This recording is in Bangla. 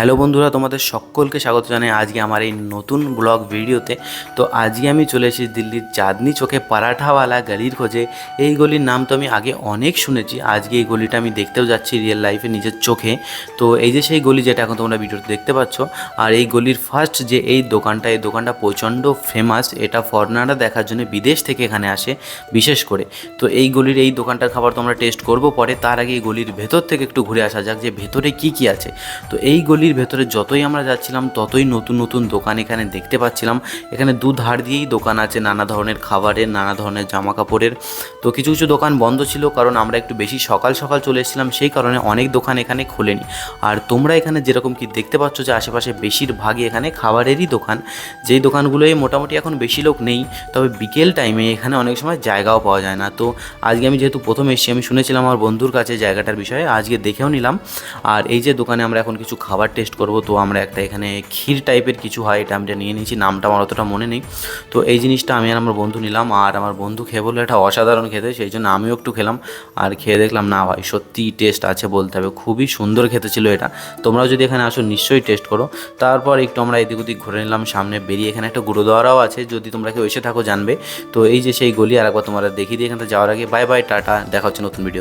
হ্যালো বন্ধুরা, তোমাদের সকলকে স্বাগত জানাই। আজকে আমার এই নতুন ব্লগ ভিডিওতে। তো আজকে আমি চলে এসেছি দিল্লির চাঁদনি চোখে পারাঠাওয়ালা গলির খোঁজে। এই গলির নাম তো আমি আগে অনেক শুনেছি। আজকে এই গলিটা আমি দেখতেও যাচ্ছি রিয়েল লাইফে নিজের চোখে। তো এই যে সেই গলি যেটা এখন তোমরা ভিডিওতে দেখতে পাচ্ছ, আর এই গলির ফার্স্ট যে এই দোকানটা এই দোকানটা প্রচণ্ড ফেমাস এটা ফরেনাররা দেখার জন্য বিদেশ থেকে এখানে আসে, বিশেষ করে। তো এই গলির এই দোকানটার খাবার তোমরা টেস্ট করব পরে। তার আগে এই গলির ভেতর থেকে একটু ঘুরে আসা যাক যে ভেতরে কি কি আছে। তো এই গলির ভেতরে যতই আমরা যাচ্ছিলাম, ততই নতুন নতুন দোকান এখানে দেখতে পাচ্ছিলাম। এখানে দু ধার দিয়েই দোকান আছে, নানা ধরনের খাবারের, নানা ধরনের জামা কাপড়ের তো কিছু কিছু দোকান বন্ধ ছিল, কারণ আমরা একটু বেশি সকাল সকাল চলে এসেছিলাম, সেই কারণে অনেক দোকান এখানে খোলেনি। আর তোমরা এখানে যেরকম কি দেখতে পাচ্ছ যে আশেপাশে বেশিরভাগই এখানে খাবারেরই দোকান। যেই দোকানগুলোয় মোটামুটি এখন বেশি লোক নেই, তবে বিকেল টাইমে এখানে অনেক সময় জায়গাও পাওয়া যায় না। তো আজকে আমি যেহেতু প্রথম এসেছি, আমি শুনেছিলাম আমার বন্ধুর কাছে জায়গাটার বিষয়ে, আজকে দেখেও নিলাম। আর এই যে দোকানে আমরা এখন কিছু খাবার টেস্ট করব। তো আমরা একটা এখানে ক্ষীর টাইপের কিছু হয়, এটা আমরা নিয়ে নিয়েছি, নামটা আমার অতটা মনে নেই। তো এই জিনিসটা আমি আর আমার বন্ধু নিলাম আর আমার বন্ধু খেয়ে বলল, এটা অসাধারণ খেতে। সেই জন্য আমিও একটু খেলাম আর খেয়ে দেখলাম, না ভাই, সত্যি টেস্ট আছে বলতে হবে। খুবই সুন্দর খেতে ছিল এটা। তোমরাও যদি এখানে আসো, নিশ্চয়ই টেস্ট করো। তারপর একটু আমরা এদিক ওদিক ঘুরে নিলাম, সামনে বেরিয়ে এখানে একটা গুরুদ্বারাও আছে। যদি তোমরা কেউ এসে থাকো, জানবে। তো এই যে সেই গলি, আর একবার তোমরা দেখিয়ে দিয়ে এখানে যাওয়ার আগে। Bye bye tata. দেখা হচ্ছে নতুন ভিডিও